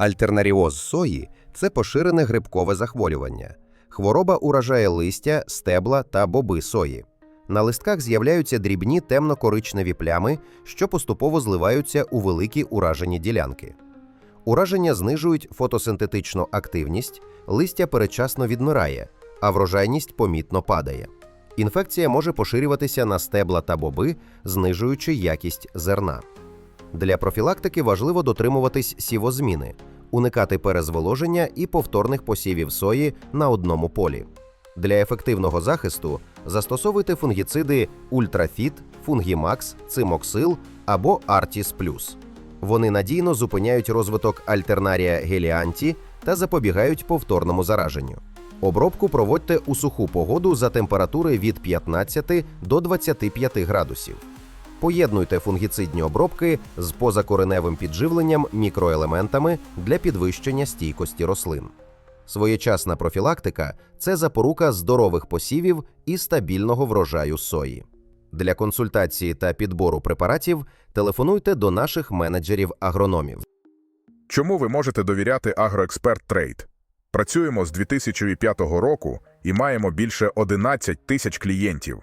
Альтернаріоз сої це поширене грибкове захворювання. Хвороба уражає листя, стебла та боби сої. На листках з'являються дрібні темно-коричневі плями, що поступово зливаються у великі уражені ділянки. Ураження знижують фотосинтетичну активність, листя передчасно відмирає, а врожайність помітно падає. Інфекція може поширюватися на стебла та боби, знижуючи якість зерна. Для профілактики важливо дотримуватись сівозміни, уникати перезволоження і повторних посівів сої на одному полі. Для ефективного захисту застосовуйте фунгіциди Ультрафіт, Фунгімакс, Цимоксил або Артіс Плюс. Вони надійно зупиняють розвиток альтернарія геліанті та запобігають повторному зараженню. Обробку проводьте у суху погоду за температури від 15 до 25 градусів. Поєднуйте фунгіцидні обробки з позакореневим підживленням мікроелементами для підвищення стійкості рослин. Своєчасна профілактика це запорука здорових посівів і стабільного врожаю сої. Для консультації та підбору препаратів телефонуйте до наших менеджерів-агрономів. Чому ви можете довіряти Агроексперт Трейд? Працюємо з 2005 року і маємо більше 11 тисяч клієнтів.